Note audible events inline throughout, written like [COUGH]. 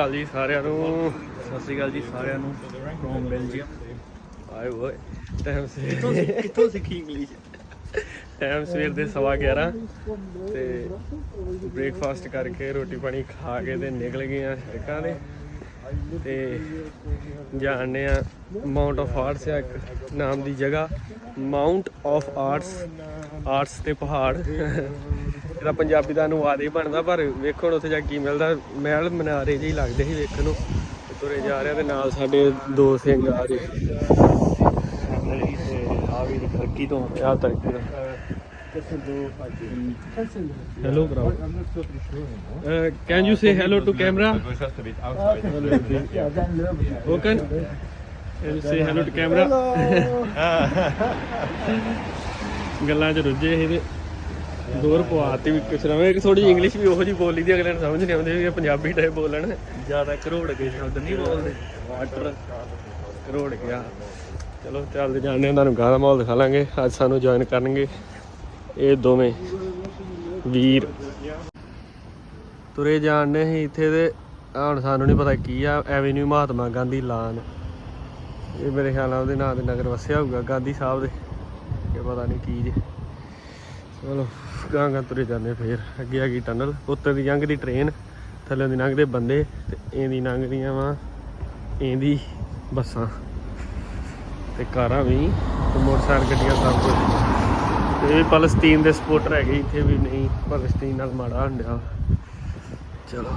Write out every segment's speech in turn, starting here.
ਅਕਾਲ ਜੀ ਸਾਰਿਆਂ ਨੂੰ। ਸਤਿ ਸ਼੍ਰੀ ਅਕਾਲ ਜੀ ਸਾਰਿਆਂ ਨੂੰ। ਫਰੋਮ ਬੈਲਜੀਅਮ ਆਏ ਓਏ ਟਾਈਮ ਕਿੱਥੋਂ ਸੇ ਸਿੱਖ- ਕਿੱਥੋਂ ਸਿੱਖੀ ਇੰਗਲਿਸ਼ ਟਾਈਮ ਸਵੇਰ ਦੇ ਸਵਾ 11 ਤੇ ਬ੍ਰੇਕਫਾਸਟ ਕਰਕੇ ਰੋਟੀ ਪਾਣੀ ਖਾ ਕੇ ਤੇ ਨਿਕਲ ਗਏ ਆ ਸੜਕਾਂ ਤੇ। ਤੇ ਜਾਣਦੇ ਆ ਮਾਉਂਟ ਆਫ ਆਰਟਸ ਆ ਇੱਕ ਨਾਮ ਦੀ ਜਗ੍ਹਾ। ਮਾਉਂਟ ਆਫ ਆਰਟਸ ਆਰਟਸ ਤੇ ਪਹਾੜ। ਇਹਦਾ ਪੰਜਾਬੀ ਦਾ ਅਨੁਵਾਦ ਹੀ ਬਣਦਾ ਪਰ ਵੇਖੋ ਹੁਣ ਉੱਥੇ ਜਾ ਕੇ ਕੀ ਮਿਲਦਾ। ਮਹਿਲ ਮਨਾਰੇ ਜਿਹੀ ਲੱਗਦੇ ਸੀ ਵੇਖਣ ਨੂੰ। ਤੇ ਤੁਰੇ ਜਾ ਰਹੇ ਤੇ ਨਾਲ ਸਾਡੇ ਦੋ ਸਿੰਘ ਆ ਰਹੇ। ਆ ਵੀ ਖਰਕੀ ਤੋਂ। ਆ ਤਰਕੀ ਦਾ hello Uh, can you say hello to camera? Okan? Can you say hello to camera? ਗੱਲਾਂ 'ਚ ਰੁੱਝੇ ਸੀ ਤੇ ਦੂਰ ਪਵਾਤੀ ਵੀ ਕੁਛ ਨਾ ਇੱਕ ਥੋੜੀ ਇੰਗਲਿਸ਼ ਵੀ ਉਹੋ ਜੀ ਬੋਲੀ ਦੀ, ਅਗਲੇ ਨੂੰ ਸਮਝ ਨਹੀਂ ਆਉਂਦੀ ਵੀ ਪੰਜਾਬੀ ਟਾਈਪ ਬੋਲਣ। ਜ਼ਿਆਦਾ ਕਰੋੜ ਕੇ ਸ਼ਬਦ ਨਹੀਂ ਬੋਲਦੇ। ਵਾਟਰ ਕਰੋੜ ਗਿਆ ਚਲੋ, ਚੱਲਦੇ ਜਾਂਦੇ ਹਾਂ, ਤੁਹਾਨੂੰ ਗਾਂ ਦਾ ਮਾਹੌਲ ਦਿਖਾ ਲਾਂਗੇ। ਅੱਜ ਸਾਨੂੰ ਜੁਆਇਨ ਕਰਨਗੇ ਇਹ ਦੋਵੇਂ ਵੀਰ। ਤੁਰੇ ਜਾਣਦੇ ਸੀ ਇੱਥੇ ਤੇ ਹੁਣ ਸਾਨੂੰ ਨਹੀਂ ਪਤਾ ਕੀ ਆ ਐਵੇਨਿਊ ਮਹਾਤਮਾ ਗਾਂਧੀ ਲਾਨ ਇਹ ਮੇਰੇ ਖਿਆਲ ਨਾਲ ਉਹਦੇ ਨਾਂ ਤੇ ਨਗਰ ਵਸਿਆ ਹੋਊਗਾ, ਗਾਂਧੀ ਸਾਹਿਬ ਦੇ। ਇਹ ਪਤਾ ਨਹੀਂ ਕੀ ਜੇ। ਚਲੋ, ਗਾਂ ਗਾਂ ਤੁਰੇ ਜਾਂਦੇ ਫੇਰ। ਅੱਗੇ ਆ ਗਈ ਟਨਲ। ਉੱਤੇ ਦੀ ਲੰਘਦੀ ਟ੍ਰੇਨ ਥੱਲੇ ਦੀ ਲੰਘਦੇ ਬੰਦੇ ਤੇ ਇਹਦੀ ਲੰਘਦੀਆਂ ਵਾ ਇਹਦੀ ਬੱਸਾਂ। ਤੇ ਕਾਰਾਂ ਵੀ ਤੇ ਮੋਟਰਸਾਈਕਲ ਗੱਡੀਆਂ ਸਭ ਕੁਝ ਇਹ ਵੀ ਫਲਸਤੀਨ ਦੇ ਸਪੋਰਟਰ ਹੈਗੇ, ਇੱਥੇ ਵੀ ਨਹੀਂ। ਫਲਸਤੀਨ ਨਾਲ ਮਾੜਾ ਹੰਡਿਆ। ਚਲੋ।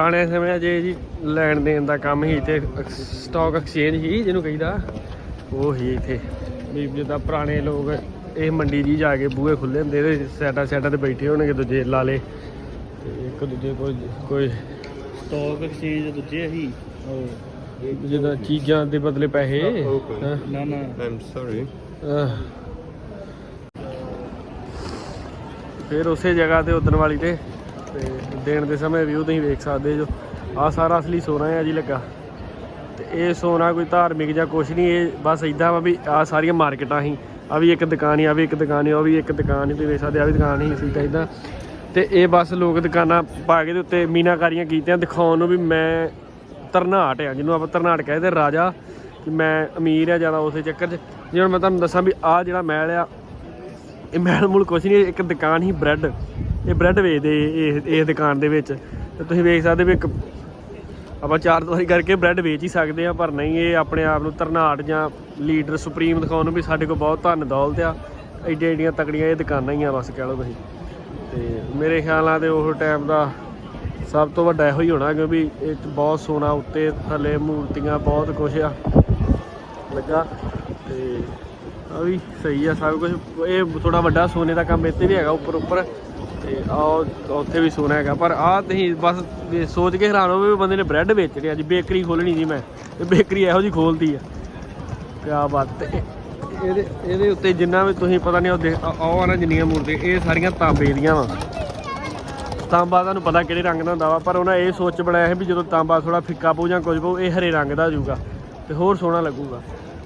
ਪੁਰਾਣੇ ਸਮਿਆਂ 'ਚ ਜੀ ਲੈਣ ਦੇਣ ਦਾ ਕੰਮ ਹੀ ਇੱਥੇ ਸਟਾਕ ਐਕਸਚੇਂਜ ਹੀ ਜਿਹਨੂੰ ਕਹੀਦਾ ਉਹ ਹੀ ਇੱਥੇ ਵੀ ਜਿੱਦਾਂ ਪੁਰਾਣੇ ਲੋਕ ਇਹ ਮੰਡੀ ਜੀ ਜਾ ਕੇ ਬੂਹੇ ਖੁੱਲੇ ਹੁੰਦੇ ਤੇ ਸਾਈਡਾਂ ਸਾਈਡਾਂ ਤੇ ਬੈਠੇ ਹੋਣਗੇ ਦੂਜੇ ਲਾਲੇ ਤੇ ਇੱਕ ਦੂਜੇ ਕੋਈ ਕੋਈ ਸਟਾਕ ਐਕਸਚੇਂਜ ਦੂਜੇ ਹੀ ਜਿੱਦਾਂ ਚੀਜ਼ਾਂ ਦੇ ਬਦਲੇ ਪੈਸੇ। ਨਾ ਨਾ sorry. ਆਹ। ਫਿਰ ਉਸੇ ਜਗ੍ਹਾ ਤੇ ਉਦਣ ਵਾਲੀ ਤੇ ਤੇ ਦੇਣ ਦੇ ਸਮੇਂ ਵੀ ਉਹ ਤੁਸੀਂ ਵੇਖ ਸਕਦੇ ਜੋ। ਆ ਸਾਰਾ ਅਸਲੀ ਸੋਨਾ ਹੈ ਜੀ ਲੱਗਾ। ਤੇ ਇਹ ਸੋਨਾ ਕੋਈ ਧਾਰਮਿਕ ਜਾਂ ਕੁਛ ਨਹੀਂ, ਇਹ ਬਸ ਇਦਾਂ ਵਾ ਵੀ ਆ ਸਾਰੀਆਂ ਮਾਰਕੀਟਾਂ ਸੀ ਆ ਵੀ ਇੱਕ ਦੁਕਾਨ ਹੀ ਆ ਵੀ ਇੱਕ ਦੁਕਾਨ ਹੀ, ਉਹ ਵੀ ਇੱਕ ਦੁਕਾਨ ਹੀ, ਤੁਸੀਂ ਵੇਖ ਸਕਦੇ ਆ ਵੀ ਦੁਕਾਨ ਹੀ ਸੀ ਤਾਂ ਇਦਾਂ ਤੇ ਇਹ ਬਸ ਲੋਕ ਦੁਕਾਨਾਂ ਪਾ ਕੇ ਦੇ ਉੱਤੇ ਮੀਨਾਕਾਰੀਆਂ ਕੀਤੀਆਂ, ਦਿਖਾਉਣ ਨੂੰ ਵੀ ਮੈਂ ਤਰਨਾਟ ਆ, ਜਿਹਨੂੰ ਆਪਾਂ ਤਰਨਾਟ ਕਹਿੰਦੇ ਰਾਜਾ। ਕਿ ਮੈਂ ਅਮੀਰ ਆ ਜ਼ਿਆਦਾ ਉਸੇ ਚੱਕਰ 'ਚ। ਜੇ ਹੁਣ ਮੈਂ ਤੁਹਾਨੂੰ ਦੱਸਾਂ ਵੀ ਆ ਜਿਹੜਾ ਮਹਿਲ ਆ, ਇਹ ਮਹਿਲ ਮੂਲ ਕੁਛ ਨਹੀਂ, ਇੱਕ ਦੁਕਾਨ ਹੀ ਬ੍ਰੈਡ। ਇਹ ਬ੍ਰੈਡ ਵੇਚਦੇ ਇਹ ਇਹ ਦੁਕਾਨ ਦੇ ਵਿੱਚ। ਤੇ ਤੁਸੀਂ ਵੇਖ ਸਕਦੇ ਵੀ ਇੱਕ ਆਪਾਂ ਚਾਰ ਦਵਾਰੀ ਕਰਕੇ ਬ੍ਰੈਡ ਵੇਚ ਹੀ ਸਕਦੇ ਆ ਪਰ ਨਹੀਂ, ਇਹ ਆਪਣੇ ਆਪ ਨੂੰ ਤਰਨਾਟ ਜਾਂ ਲੀਡਰ ਸੁਪਰੀਮ ਦਿਖਾਉਣ ਨੂੰ ਵੀ ਸਾਡੇ ਕੋਲ ਬਹੁਤ ਧੰਨ ਦੌਲਤ ਆ। ਐਡੀਆਂ ਐਡੀਆਂ ਤਕੜੀਆਂ ਇਹ ਦੁਕਾਨਾਂ ਹੀ ਆ, ਬਸ ਕਹਿ ਲਓ ਤੁਸੀਂ। ਤੇ ਮੇਰੇ ਖਿਆਲਾਂ ਤੇ ਉਹ ਟਾਈਮ ਦਾ ਸਭ ਤੋਂ ਵੱਡਾ ਇਹੋ ਹੀ ਹੋਣਾ, ਕਿਉਂਕਿ ਇਹ ਬਹੁਤ ਸੋਨਾ ਉੱਤੇ ਥੱਲੇ ਮੂਰਤੀਆਂ, ਬਹੁਤ ਕੁਝ ਆ। ਲੱਗਾ। ਤੇ ਆ ਵੀ ਸਹੀ ਆ ਸਭ ਕੁਝ ਇਹ ਥੋੜਾ ਵੱਡਾ ਸੋਨੇ ਦਾ ਕੰਮ ਇੱਥੇ ਵੀ ਹੈਗਾ ਉੱਪਰ ਉੱਪਰ ਤੇ ਆ ਉੱਥੇ ਵੀ ਸੋਨਾ ਹੈਗਾ, ਪਰ ਆਹ ਤੁਸੀਂ ਬਸ ਸੋਚ ਕੇ ਹੈਰਾਨ ਹੋਵੇ ਵੀ ਬੰਦੇ ਨੇ ਬ੍ਰੈਡ ਵੇਚਣੇ ਅੱਜ ਬੇਕਰੀ ਖੋਲਣੀ ਸੀ ਮੈਂ, ਤੇ ਬੇਕਰੀ ਇਹੋ ਜੀ ਖੋਲਦੀ ਆ। ਕਿਆ ਬਾਤ, ਤੇ ਇਹ- ਇਹਦੇ ਇਹਦੇ ਉੱਤੇ ਜਿੰਨਾ ਵੀ ਤੁਸੀਂ ਪਤਾ ਨਹੀਂ ਉਹ ਦੇਖ ਆਹ ਆ ਨਾ ਜਿੰਨੀਆਂ ਮੂਰਤੀ ਇਹ ਸਾਰੀਆਂ ਤਾਂਬੇ ਦੀਆਂ ਵਾ। ਤਾਂਬਾ ਤੁਹਾਨੂੰ ਪਤਾ ਕਿਹੜੇ ਰੰਗ ਦਾ ਹੁੰਦਾ ਵਾ, ਪਰ ਉਹਨਾਂ ਇਹ ਸੋਚ ਬਣਾਇਆ ਹੈ ਵੀ ਜਦੋਂ ਤਾਂਬਾ ਥੋੜਾ ਫਿੱਕਾ ਪਊ ਜਾਂ ਕੁਝ ਪਊ, ਇਹ ਹਰੇ ਰੰਗ ਦਾ ਹੋਊਗਾ ਤੇ ਹੋਰ ਸੋਹਣਾ ਲੱਗੂਗਾ।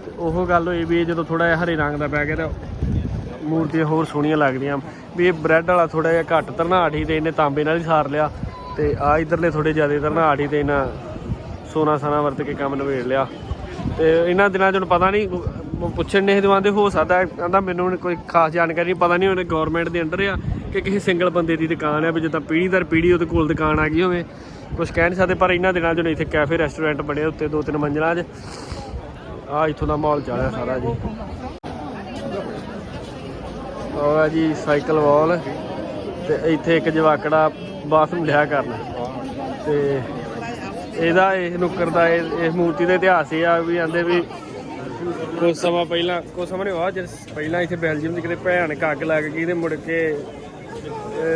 ਤੇ ਉਹ ਗੱਲ ਹੋਈ ਵੀ ਇਹ ਜਦੋਂ ਥੋੜਾ ਜਿਹਾ ਹਰੇ ਰੰਗ ਦਾ ਪੈ ਗਿਆ ਤਾਂ ਮੂਰਤੀਆਂ ਹੋਰ ਸੋਹਣੀਆਂ ਲੱਗਦੀਆਂ। ਵੀ ਇਹ ਬ੍ਰੈਡ ਵਾਲਾ ਥੋੜਾ ਜਿਹਾ ਘੱਟ ਤਰਨਾਟ ਹੀ ਤੇ ਇਹਨੇ ਤਾਂਬੇ ਨਾਲ ਹੀ ਸਾਰ ਲਿਆ। ਤੇ ਆ ਇਧਰਲੇ ਥੋੜੇ ਜ਼ਿਆਦਾ ਤਰਨਾਟ ਹੀ ਤੇ ਇਹਨਾਂ ਸੋਨਾ ਸਾਨਾ ਵਰਤ ਕੇ ਕੰਮ ਨਵੇੜ ਲਿਆ। ਤੇ ਇਹਨਾਂ ਦਿਨਾਂ 'ਚ ਹੁਣ ਪਤਾ ਨਹੀਂ ਮ- ਪੁੱਛਣ ਨੇ ਦਵਾਂਦੇ ਹੋ ਸਕਦਾ ਕਹਿੰਦਾ ਮੈਨੂੰ ਕੋਈ ਖਾਸ ਜਾਣਕਾਰੀ ਪਤਾ ਨਹੀਂ ਉਹਨੇ ਗਵਰਨਮੈਂਟ ਦੇ ਅੰਡਰ ਆ ਕਿ ਕਿਸੇ ਸਿੰਗਲ ਬੰਦੇ ਦੀ ਦੁਕਾਨ ਆ ਵੀ ਜਿੱਦਾਂ ਪੀੜ੍ਹੀ ਦਰ ਪੀੜ੍ਹੀ ਉਹਦੇ ਕੋਲ ਦੁਕਾਨ ਆ ਗਈ ਹੋਵੇ। ਕੁਝ ਕਹਿ ਨਹੀਂ ਸਕਦੇ, ਪਰ ਇਹਨਾਂ ਦਿਨਾਂ 'ਚ ਹੁਣ ਇੱਥੇ ਕੈਫੇ ਰੈਸਟੋਰੈਂਟ ਬਣੇ ਉੱਤੇ ਦੋ ਤਿੰਨ ਮੰਜ਼ਲਾਂ 'ਚ। ਆ ਇੱਥੋਂ ਦਾ ਮਾਹੌਲ ਚੱਲਿਆ ਸਾਰਾ ਜੀ। ਆ ਜੀ ਸਾਈਕਲ ਵਾਲ ਤੇ ਇੱਥੇ ਇੱਕ ਜਵਾਕੜਾ ਬਾਥਰੂਮ ਲਿਆ ਕਰਨ। ਤੇ ਇਹਦਾ ਇਹ ਨੁੱਕਰ ਦਾ ਇਹ ਮੂਰਤੀ ਦਾ ਇਤਿਹਾਸ ਇਹ ਆ ਵੀ ਆਂਦੇ ਵੀ ਕੁਝ ਸਮਾਂ ਪਹਿਲਾਂ ਕੁਝ ਸਮਾਂ ਨਹੀਂ ਹੋਇਆ, ਜਦ ਪਹਿਲਾਂ ਇੱਥੇ ਬੈਲਜੀਅਮ ਦੀ ਕਿਤੇ ਭਿਆਨਕ ਅੱਗ ਲੱਗ ਗਈ ਤੇ ਮੁੜ ਕੇ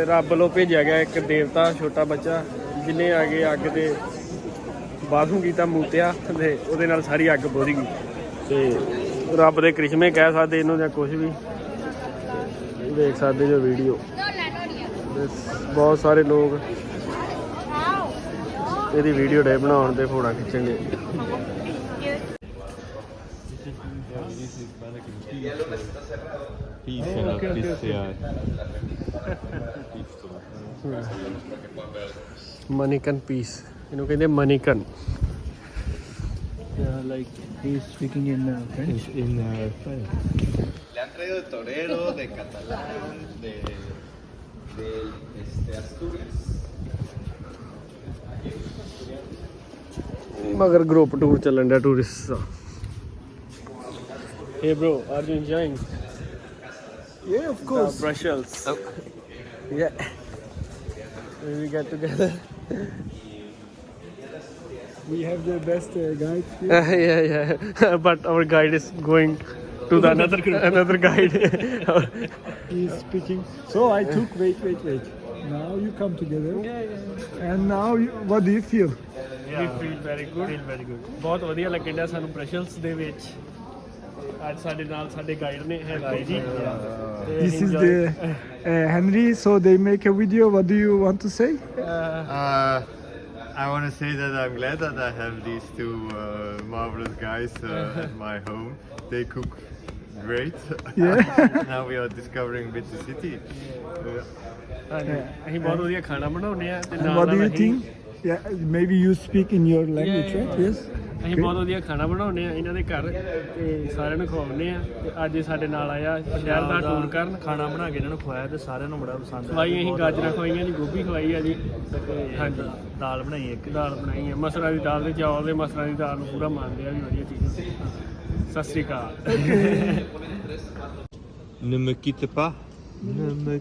ਰੱਬ ਵੱਲੋਂ ਭੇਜਿਆ ਗਿਆ ਇੱਕ ਦੇਵਤਾ, ਛੋਟਾ ਬੱਚਾ, ਜਿਨੇ ਆ ਕੇ ਅੱਗ ਦੇ ਬਾਥਰੂਮ ਕੀਤਾ, ਮੂਤਿਆ ਤੇ ਉਹਦੇ ਨਾਲ ਸਾਰੀ ਅੱਗ ਬੁਝ ਗਈ। ਤੇ ਰੱਬ ਦੇ ਕ੍ਰਿਸ਼ਮੇ ਕਹਿ ਸਕਦੇ ਇਹਨੂੰ ਜਾਂ ਕੁਝ ਵੀ। ਦੇਖ ਸਕਦੇ ਜੋ ਵੀਡੀਓ ਬਹੁਤ ਸਾਰੇ ਲੋਕ ਇਹਦੀ ਵੀਡੀਓ ਡੇ ਬਣਾਉਣ ਤੇ ਫੋਟੋ ਖਿੱਚਣ ਦੇ peace, yeah. ਮਨੀਕਨ ਪੀਸ ਇਹਨੂੰ ਕਹਿੰਦੇ mannequin Yeah, like he's speaking in gallo, de torero, de catalán, de, de este, Asturias. मगर ग्रुप टूर चलन tourist Hey bro, are you enjoying? Yeah, of course. The Brussels. Oh. Yeah. We get together. we have the best uh, guide. Here. [LAUGHS] yeah, yeah. [LAUGHS] but our guide is going to the another another guide. [LAUGHS] He's speaking. So I took. Wait, wait, wait. Now you come together. And now, you, what do you feel? we feel very good. Feel very good. ਬਹੁਤ ਵਧੀਆ ਲੱਗਿਆ ਸਾਨੂੰ ਬ੍ਰਸ਼ਲਸ ਦੇ ਵਿੱਚ ਅੱਜ ਸਾਡੇ ਨਾਲ ਸਾਡੇ ਗਾਈਡ ਨੇ ਹੈਪੀ ਜੀ ਤੇ This is enjoy- the uh, Henry. So they make a video. What do you want to say? Uh, I want to say that I'm glad that I have these two uh, marvelous guys uh, [LAUGHS] at my home. They cook great. Yeah. [LAUGHS] now we are discovering a bit the city. Uh, ਹਾਂਜੀ ਅਸੀਂ ਬਹੁਤ ਵਧੀਆ ਖਾਣਾ ਬਣਾਉਂਦੇ ਆ ਤੇ And ਨਾਲ what do ਨਾਲ you ਅਸੀਂ- think? Yeah, maybe you speak in your language, yeah, right? Yes. ਅਸੀਂ ਬਹੁਤ ਵਧੀਆ ਖਾਣਾ ਬਣਾਉਂਦੇ ਆ ਇਹਨਾਂ ਦੇ ਘਰ ਤੇ ਸਾਰਿਆਂ ਨੂੰ ਖਵਾਉਂਦੇ ਆ ਤੇ ਅੱਜ ਇਹ ਸਾਡੇ ਨਾਲ ਆਇਆ ਸ਼ਹਿਰ ਦਾ ਟੂਰ ਕਰਨ ਖਾਣਾ ਬਣਾ ਕੇ ਇਹਨਾਂ ਨੂੰ ਖਵਾਇਆ ਤੇ ਸਾਰਿਆਂ ਨੂੰ ਬੜਾ ਪਸੰਦ ਖਵਾਈ ਅਸੀਂ ਗਾਜਰਾਂ ਖਵਾਈਆਂ ਜੀ ਗੋਭੀ ਖਵਾਈ ਆ ਜੀ। ਤੇ ਹਾਂਜੀ। ਦਾਲ ਬਣਾਈ ਇੱਕ ਦਾਲ ਬਣਾਈ ਹੈ ਮਸਰਾਂ ਦੀ ਦਾਲ ਤੇ ਚਾਵਲ ਦੇ ਮਸਰਾਂ ਦੀ ਦਾਲ ਨੂੰ ਪੂਰਾ ਮੰਨਦੇ ਆ ਵੀ ਵਧੀਆ ਚੀਜ਼ ਸਤਿ ਸ੍ਰੀ ਅਕਾਲ। ne me quitte pas. Ne me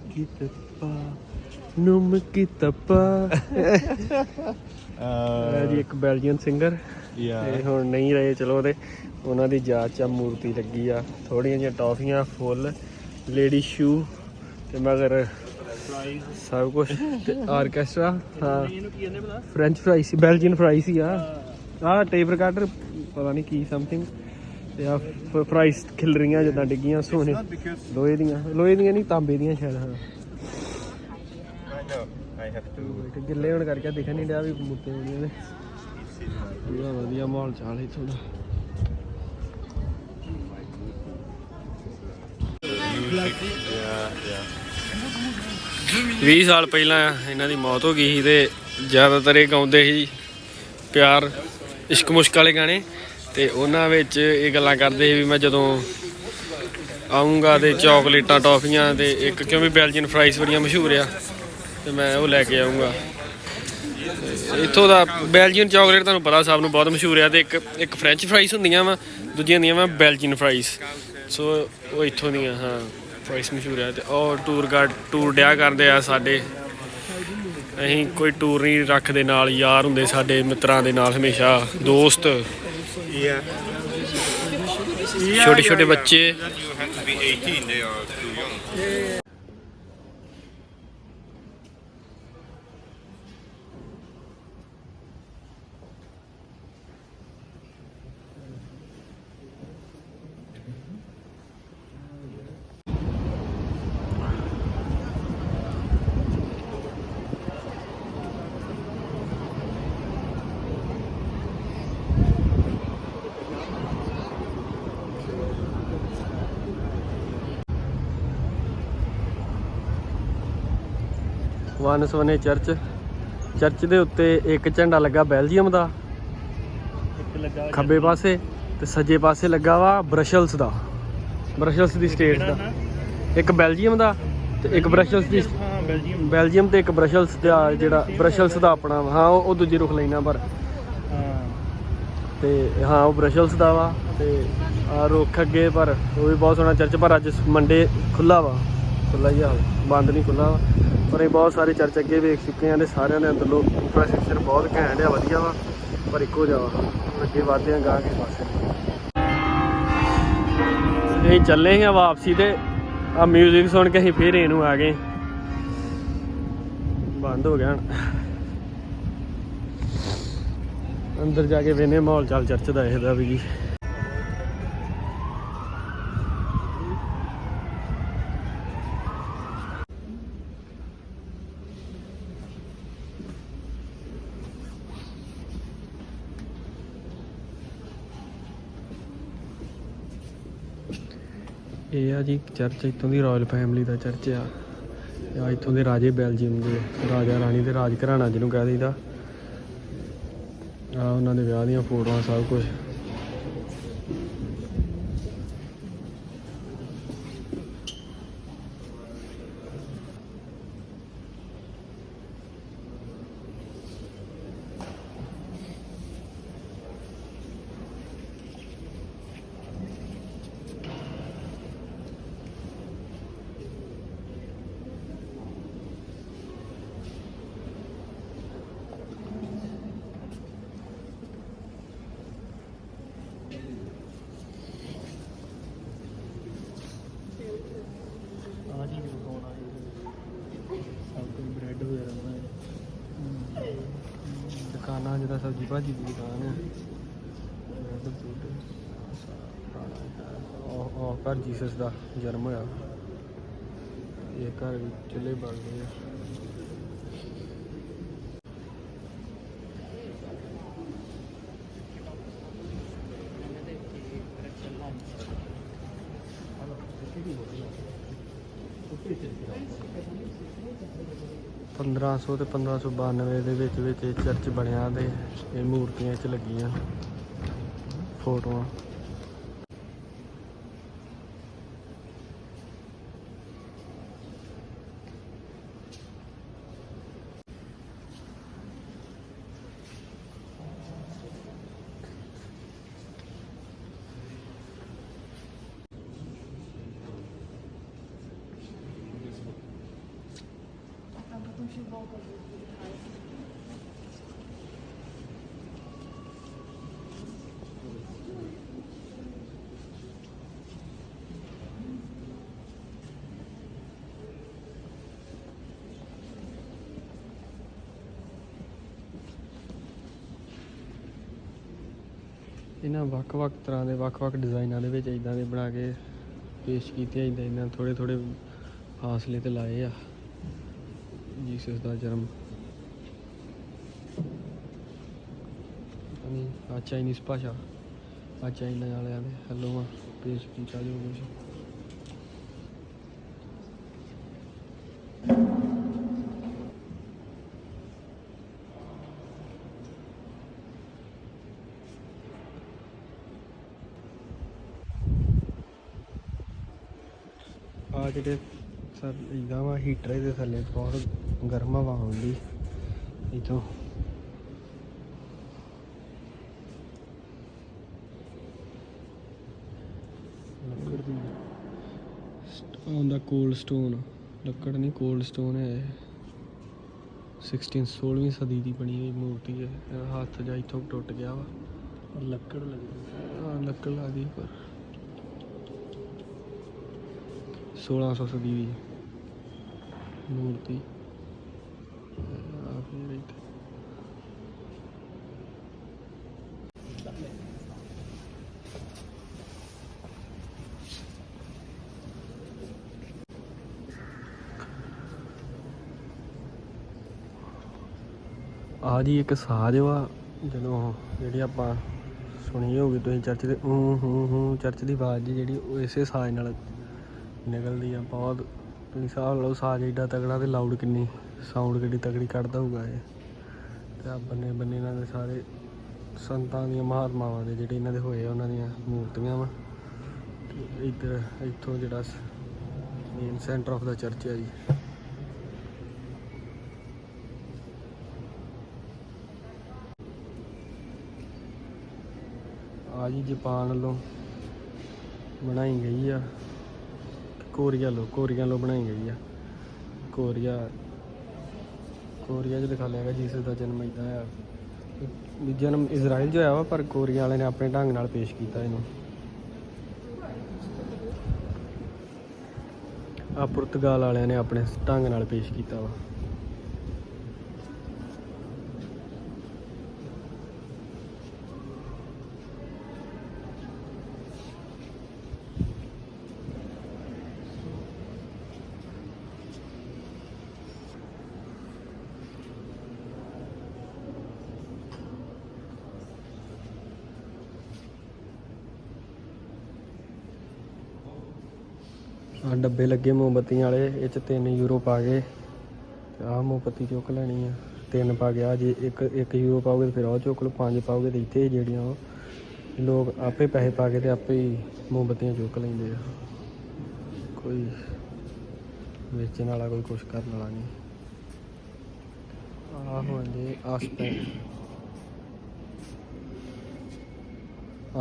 quitte pas. ਜੀ ਇੱਕ ਬੈਲਜੀਅਨ ਸਿੰਗਰ. ਤੇ ਹੁਣ ਨਹੀਂ ਰਹੇ ਚਲੋ ਉਹਦੇ ਉਹਨਾਂ ਦੀ ਯਾਦ ਚ ਆ ਮੂਰਤੀ ਲੱਗੀ ਆ। ਥੋੜੀਆਂ ਜਿਹੀਆਂ ਟੌਫੀਆਂ ਫੁੱਲ ਲੇਡੀ ਸ਼ੂ ਤੇ ਮਗਰ ਸਭ ਕੁਝ ਤੇ ਆਰਕੈਸਟਰਾ ਹਾਂ। ਫ੍ਰੈਂਚ ਫਰਾਈ ਸੀ ਬੈਲਜੀਅਨ ਫਰਾਈ ਸੀ ਆ ਆ ਟੇਪ ਰਿਕਾਰਡਰ ਪਤਾ ਨਹੀਂ ਕੀ ਸਮਥਿੰਗ ਤੇ ਆ ਫਰਾਈਸ ਖਿਲ ਰਹੀਆਂ ਜਿੱਦਾਂ ਡਿੱਗੀਆਂ ਸੋਨੇ ਲੋਹੇ ਦੀਆਂ ਲੋਹੇ ਦੀਆਂ ਨਹੀਂ ਤਾਂਬੇ ਦੀਆਂ ਸ਼ਾਇਦ ਹਾਂ। Have to. ਤੇ ਗਿੱਲੇ ਹੋਣ ਕਰਕੇ ਦਿਖਣ ਨਹੀਂ ਡਿਆ ਵੀ ਮੁੱਤੇ ਹੋਣੀਆਂ ਨੇ। ਪੂਰਾ ਵਧੀਆ ਮਾਹੌਲ ਚਾਲ ਇੱਥੋਂ ਦਾ Yeah, yeah. 20 ਸਾਲ ਪਹਿਲਾਂ ਇਹਨਾਂ ਦੀ ਮੌਤ ਹੋ ਗਈ ਸੀ ਤੇ ਜ਼ਿਆਦਾਤਰ ਇਹ ਗਾਉਂਦੇ ਸੀ ਪਿਆਰ ਇਸ਼ਕ ਮੁਸ਼ਕ ਵਾਲੇ ਗਾਣੇ ਤੇ ਉਹਨਾਂ ਵਿੱਚ ਇਹ ਗੱਲਾਂ ਕਰਦੇ ਸੀ ਵੀ ਮੈਂ ਜਦੋਂ ਆਉਂਗਾ ਤੇ ਚਾਕਲੇਟਾਂ ਟੌਫੀਆਂ ਤੇ ਇੱਕ ਕਿਉਂਕਿ ਬੈਲਜੀਅਨ ਫਰਾਈਸ ਬੜੀਆਂ ਮਸ਼ਹੂਰ ਆ ਤੇ ਮੈਂ ਉਹ ਲੈ ਕੇ ਆਉਂਗਾ ਇੱਥੋਂ ਦਾ ਬੈਲਜੀਅਨ ਚਾਕਲੇਟ ਤੁਹਾਨੂੰ ਪਤਾ ਸਭ ਨੂੰ ਬਹੁਤ ਮਸ਼ਹੂਰ ਆ ਤੇ ਇੱਕ ਇੱਕ ਫ੍ਰੈਂਚ ਫਰਾਈਜ਼ ਹੁੰਦੀਆਂ ਵਾ, ਦੂਜੀਆਂ ਹੁੰਦੀਆਂ ਵਾ ਬੈਲਜੀਅਨ ਫਰਾਈਜ਼। ਸੋ ਉਹ ਇੱਥੋਂ ਦੀਆਂ, ਹਾਂ, ਫਰਾਈਜ਼ ਮਸ਼ਹੂਰ ਆ ਤੇ ਉਹ ਟੂਰ ਗਾਈਡ ਟੂਰ ਡਿਆ ਕਰਦੇ ਆ ਸਾਡੇ। ਅਸੀਂ ਕੋਈ ਟੂਰ ਨਹੀਂ ਰੱਖਦੇ ਨਾਲ, ਯਾਰ ਹੁੰਦੇ ਸਾਡੇ ਮਿੱਤਰਾਂ ਦੇ ਨਾਲ ਹਮੇਸ਼ਾ, ਦੋਸਤ। ਛੋਟੇ ਛੋਟੇ ਬੱਚੇ ਸਵਨੇ ਚਰਚ। ਚਰਚ ਦੇ ਉੱਤੇ ਇੱਕ ਝੰਡਾ ਲੱਗਾ ਬੈਲਜੀਅਮ ਦਾ। ਇੱਕ ਲੱਗਾ ਖੱਬੇ ਪਾਸੇ ਤੇ ਸੱਜੇ ਪਾਸੇ ਲੱਗਾ ਵਾ ਬ੍ਰਸ਼ਲਸ ਦਾ। ਬ੍ਰਸ਼ਲਸ ਦੀ ਸਟੇਟ ਦਾ। ਇੱਕ ਬੈਲਜੀਅਮ ਦਾ ਤੇ ਇੱਕ ਬ੍ਰਸ਼ਲਸ ਦੀ ਹਾਂ ਬੈਲਜੀਅਮ। ਬੈਲਜੀਅਮ ਤੇ ਇੱਕ ਬ੍ਰਸ਼ਲਸ ਦਾ ਜਿਹੜਾ ਬ੍ਰਸ਼ਲਸ ਦਾ ਆਪਣਾ। ਹਾਂ ਉਹ ਦੂਜੀ ਰੁਖ ਲੈਣਾ ਪਰ। ਤੇ ਹਾਂ ਉਹ ਬ੍ਰਸ਼ਲਸ ਦਾ ਵਾ ਤੇ ਆ ਰੁੱਖ ਅੱਗੇ ਪਰ ਉਹ ਵੀ ਬਹੁਤ ਸੋਹਣਾ ਚਰਚ ਪਰ ਅੱਜ ਮੰਡੇ ਖੁੱਲਾ ਵਾ। ਖੁੱਲਾ ਹੀ ਆ ਬੰਦ ਨਹੀਂ ਖੁੱਲਾ ਵਾ। ਪਰ ਇਹ ਬਹੁਤ ਸਾਰੇ ਚਰਚ ਅੱਗੇ ਵੇਖ ਚੁੱਕੇ ਆ ਤੇ ਸਾਰਿਆਂ ਦੇ ਅੰਦਰੋਂ ਇੰਫਰਾਸਟ੍ਰਕਚਰ ਬਹੁਤ ਘੈਂਟ ਆ, ਵਧੀਆ ਵਾ, ਪਰ ਇੱਕੋ ਜਿਹਾ ਅੱਗੇ ਵਧਦੇ ਆ ਗਾਂ ਕੇ ਪਾਸੇ। ਇਹ ਚੱਲੇ ਆ ਵਾਪਸੀ ਤੇ ਆ 뮤직 ਸੁਣ ਕੇ ਅਸੀਂ ਫੇਰ ਇਹਨੂੰ ਆ ਗਏ। ਬੰਦ ਹੋ ਗਿਆ ਅੰਦਰ ਜਾ ਕੇ ਵੇਨੇ ਮਾਹੌਲ ਚੱਲ ਚਰਚ ਦਾ ਇਹਦਾ ਵੀ ਜੀ। ਆ ਜੀ, ਚਰਚ ਇੱਥੋਂ ਦੀ ਰਾਇਲ ਫੈਮਿਲੀ ਦਾ ਚਰਚ ਆ। ਆ ਇੱਥੋਂ ਦੇ ਰਾਜੇ ਬੈਲਜੀਅਮ ਦੇ, ਰਾਜਾ ਰਾਣੀ ਦੇ ਰਾਜ ਘਰਾਣਾ ਜਿਹਨੂੰ ਕਹਿ ਦਈਦਾ। ਆ ਉਹਨਾਂ ਦੇ ਵਿਆਹ ਦੀਆਂ ਫੋਟੋਆਂ ਸਭ ਕੁਝ ਆ ਜੀ ਦਿਖਾਉਣਾ ਸਭ ਕੁਝ ਬ੍ਰੈਡ ਵਗੈਰਾ ਬਣਾਏ ਦੁਕਾਨਾਂ ਜਿਹਦਾ ਸਬਜ਼ੀ ਭਾਜੀ ਦੀ ਦੁਕਾਨ ਹੈ ਉਹ ਉਹ ਘਰ ਜੀਸਸ ਦਾ ਜਨਮ ਹੋਇਆ। ਇਹ ਘਰ ਵਿੱਚ ਚੁੱਲ੍ਹੇ ਬਲਦੇ ਆ। ਪੰਦਰਾਂ ਸੌ ਤੇ 1592 ਦੇ ਵਿੱਚ ਵਿੱਚ ਇਹ ਚਰਚ ਬਣਿਆ ਤੇ ਇਹ ਮੂਰਤੀਆਂ ਚ ਲੱਗੀਆਂ ਫੋਟੋਆਂ। ਇਹਨਾਂ ਵੱਖ-ਵੱਖ ਤਰ੍ਹਾਂ ਦੇ, ਵੱਖ-ਵੱਖ ਡਿਜ਼ਾਈਨਾਂ ਦੇ ਵਿੱਚ ਇਦਾਂ ਦੇ ਬਣਾ ਕੇ ਪੇਸ਼ ਕੀਤੇ ਇਦਾਂ ਇਦਾਂ ਥੋੜੇ ਥੋੜੇ ਫਾਸਲੇ ਤੇ ਲਾਏ ਆ। ਜੀਸਸ ਦਾ ਜਨਮ। ਅਨੀ ਆ ਚਾਈਨੀਜ਼ ਭਾਸ਼ਾ। ਆ ਚਾਈਨਾ ਵਾਲਿਆਂ ਦੇ। ਹੈਲੋ ਆ, ਪੇਸ਼ ਕੀਤਾ ਜੋ। ਕੁਝ ਆ ਜਿਹੜੇ ਸਰ ਇਦਾਂ ਵਾ ਹੀਟਰ ਇਹਦੇ ਥੱਲੇ ਬਹੁਤ ਗਰਮ ਹਵਾ ਆਉਂਦੀ ਇਥੋਂ। ਲੱਕੜ ਦੀ ਆਉਂਦਾ ਕੋਲਡ ਸਟੋਨ ਲੱਕੜ ਨਹੀਂ ਕੋਲਡ ਸਟੋਨ ਹੈ ਇਹ। 16 16ਵੀਂ ਸਦੀ ਦੀ ਬਣੀ ਹੋਈ ਮੂਰਤੀ ਹੈ ਹੱਥ ਜਾ ਇੱਥੋਂ ਟੁੱਟ ਗਿਆ ਵਾ। ਲੱਕੜ ਲੱਗੀ ਹਾਂ। ਲੱਕੜ ਲੱਗਦੀ ਪਰ। 1600 ਸਦੀ ਦੀ ਮੂਰਤੀ। ਆ ਜੀ ਇੱਕ ਸਾਜ਼ ਵਾ, ਜਦੋਂ ਜਿਹੜੀ ਆਪਾਂ ਸੁਣੀ ਹੋਊਗੀ ਤੁਸੀਂ ਚਰਚ ਦੇ, ਹੂੰ ਹੂੰ ਹੂੰ, ਚਰਚ ਦੀ ਆਵਾਜ਼ ਜਿਹੜੀ ਉਹ ਇਸੇ ਸਾਜ਼ ਨਾਲ ਨਿਕਲਦੀ ਆ ਬਹੁਤ। ਤੁਸੀਂ ਹਿਸਾਬ ਲਓ ਸਾਜ਼ ਏਡਾ ਤਗੜਾ ਤੇ ਲਾਊਡ ਕਿੰਨੀ ਸਾਊਂਡ ਕਿੱਡੀ ਤਗੜੀ ਕੱਢਦਾ ਹੋਊਗਾ ਇਹ। ਤੇ ਆ ਬੰਨੇ ਬੰਨੇ ਇਹਨਾਂ ਦੇ ਸਾਰੇ ਸੰਤਾਂ ਦੀਆਂ ਮਹਾਤਮਾਵਾਂ ਦੇ ਜਿਹੜੇ ਇਹਨਾਂ ਦੇ ਹੋਏ ਆ, ਉਹਨਾਂ ਦੀਆਂ ਮੂਰਤੀਆਂ ਵਾ। ਇੱਧਰ ਇੱਥੋਂ ਜਿਹੜਾ main centre of the church ਹੈ ਜੀ। ਆ ਜੀ ਜਾਪਾਨ ਵੱਲੋਂ ਬਣਾਈ ਗਈ ਆ। ਕੋਰੀਆ ਲੋ ਕੋਰੀਆ ਲੋ ਬਣਾਈ ਗਈ ਆ। ਕੋਰੀਆ ਕੋਰੀਆ 'ਚ ਦਿਖਾ ਗਿਆ ਜੀਸਸ ਦਾ ਜਨਮ ਇਦਾਂ ਆ ਵੀ ਜਨਮ ਇਜ਼ਰਾਈਲ 'ਚ ਹੋਇਆ ਵਾ, ਪਰ ਕੋਰੀਆ ਵਾਲੇ ਨੇ ਆਪਣੇ ਢੰਗ ਨਾਲ ਪੇਸ਼ ਕੀਤਾ ਇਹਨੂੰ। ਆ ਪੁਰਤਗਾਲ ਵਾਲਿਆਂ ਨੇ ਆਪਣੇ ਢੰਗ ਨਾਲ ਪੇਸ਼ ਕੀਤਾ ਵਾ। ਆ ਡੱਬੇ ਲੱਗੇ ਮੋਮਬੱਤੀਆਂ ਵਾਲੇ, ਇਹ ਚ 3 ਯੂਰੋ ਪਾ ਗਏ ਤੇ ਆਹ ਮੋਮਬੱਤੀ ਚੁੱਕ ਲੈਣੀ ਆ। ਤਿੰਨ ਪਾ ਗਿਆ ਜੇ ਇੱਕ ਇੱਕ ਯੂਰੋ ਪਾਓਗੇ ਤੇ ਫਿਰ ਉਹ ਚੁੱਕ ਲਓ, ਪੰਜ ਪਾਓਗੇ ਤੇ ਇੱਥੇ ਜਿਹੜੀਆਂ ਉਹ। ਲੋਕ ਆਪੇ ਪੈਸੇ ਪਾ ਕੇ ਤੇ ਆਪੇ ਹੀ ਮੋਮਬੱਤੀਆਂ ਚੁੱਕ ਲੈਂਦੇ ਆ। ਕੋਈ ਵੇਚਣ ਵਾਲਾ, ਕੋਈ ਕੁਛ ਕਰਨ ਵਾਲਾ ਨਹੀਂ। ਆਹ ਹੁੰਦੇ ਆ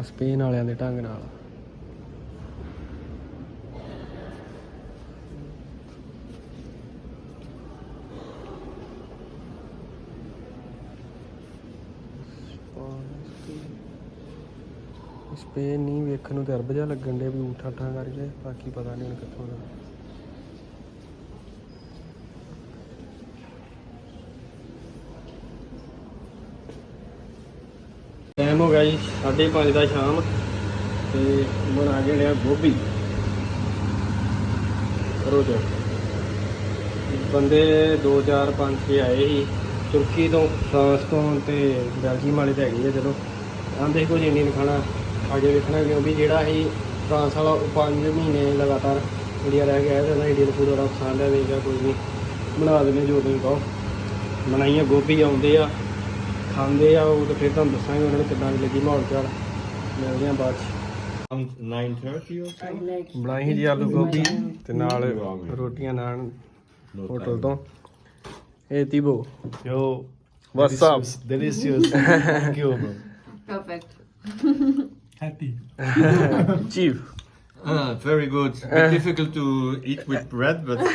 ਸਪੇਨ ਵਾਲਿਆਂ ਦੇ ਢੰਗ ਨਾਲ। ਸਪੇਨ ਨਹੀਂ ਵੇਖਣ ਨੂੰ ਤੇ ਅਰਬ ਜਿਹਾ ਲੱਗਣ ਦੇ ਵੀ ਊਠਾ ਠਾਂ ਕਰਕੇ, ਬਾਕੀ ਪਤਾ ਨਹੀਂ ਹੁਣ ਕਿੱਥੋਂ ਦਾ। ਟਾਈਮ ਹੋ ਗਿਆ ਜੀ 5:30 ਦਾ ਸ਼ਾਮ ਤੇ ਬਣਾ ਕੇ ਲਿਆ ਗੋਭੀ। ਕਰੋ ਬੰਦੇ 2 4 5 6 ਆਏ ਸੀ, ਤੁਰਕੀ ਤੋਂ, ਫਰਾਂਸ ਤੋਂ ਤੇ ਬੈਲਜੀਅਮ ਵਾਲੇ ਤੇ ਹੈਗੇ ਆ ਚਲੋ ਆਂਦੇ ਕੁਝ ਇੰਡੀਅਨ ਖਾਣਾ। ਅੱਗੇ ਵੇਖਣਾ ਕਿਉਂਕਿ ਜਿਹੜਾ ਸੀ ਫਰਾਂਸ ਵਾਲਾ ਉਹ 5 ਮਹੀਨੇ ਲਗਾਤਾਰ ਇੰਡੀਆ ਰਹਿ ਗਿਆ ਤੇ ਉਹਦਾ ਇੰਡੀਅਨ ਫੂਡ ਬੜਾ ਪਸੰਦ ਹੈ ਵੇਖਿਆ ਕੋਈ ਨਹੀਂ ਬਣਾ ਦਿੰਦੇ ਜੋ ਤੁਸੀਂ ਕਹੋ ਬਣਾਈਆਂ ਗੋਭੀ ਆਉਂਦੇ ਆ ਖਾਂਦੇ ਆ ਉਹ ਤੇ ਫਿਰ ਤੁਹਾਨੂੰ ਦੱਸਾਂਗੇ ਉਹਨਾਂ ਨੂੰ ਕਿੱਦਾਂ ਦੀ ਲੱਗੀ ਮਾਹੌਲ ਚਾਲ ਮਿਲਦੇ ਆ ਬਾਅਦ ਚ Around 9.30 or so? ਬਣਾਈ ਜੀ ਆਲੂ ਗੋਭੀ ਤੇ ਨਾਲ ਰੋਟੀਆਂ ਨਾਨ ਹੋਟਲ ਤੋਂ ਇਹ ਤੀਬੋ. What's up? Delicious. [LAUGHS] Thank you, bro. Perfect. Happy. [LAUGHS] Chief Ah, very good. A bit difficult to eat with bread, but [LAUGHS]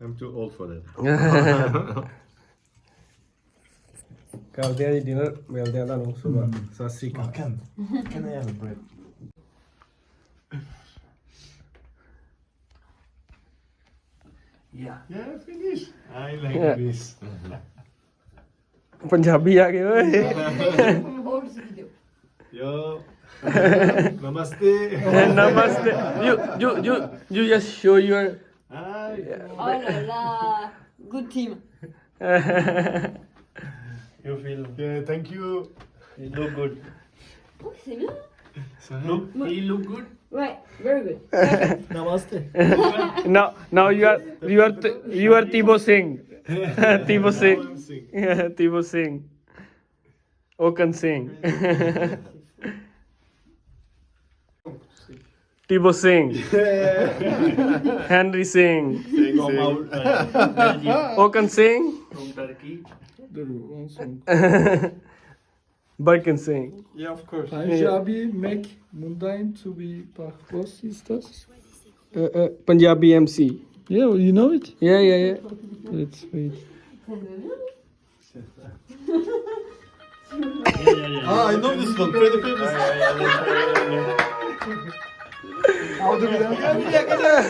I'm too old for that. [LAUGHS] ਕਰਦੇ ਆ ਜੀ ਡਿਨਰ ਮਿਲਦੇ ਆ ਤੁਹਾਨੂੰ ਸਵੇਰ ਸਤਿ ਸ੍ਰੀ ਅਕਾਲ Can can I have a bread? Yeah. Yeah, finish. I like Yeah. this. Punjabi ਆ ਗਏ ਓਏ Hold the video. Yo. Namaste. Namaste you you you you just show your Hi. Oh la la. Good team. [LAUGHS] you feel Yeah, thank you. you look good Oh, c'est bien. Look, he look good. Ouais, very good. [LAUGHS] Namaste. [LAUGHS] now now you are you are you are Tibo Singh [LAUGHS] Tibo Singh [LAUGHS] Tibo Singh Okan Singh [LAUGHS] Tibo Singh Henry Singh Okan Singh Birkin Singh Yeah, of course. Punjabi make mundane to be was is uh, uh, Punjabi MC Yeah, you know it? Yeah, yeah, yeah. Let's wait. ah, I know this one. Pretty famous. Al dur bir dakika.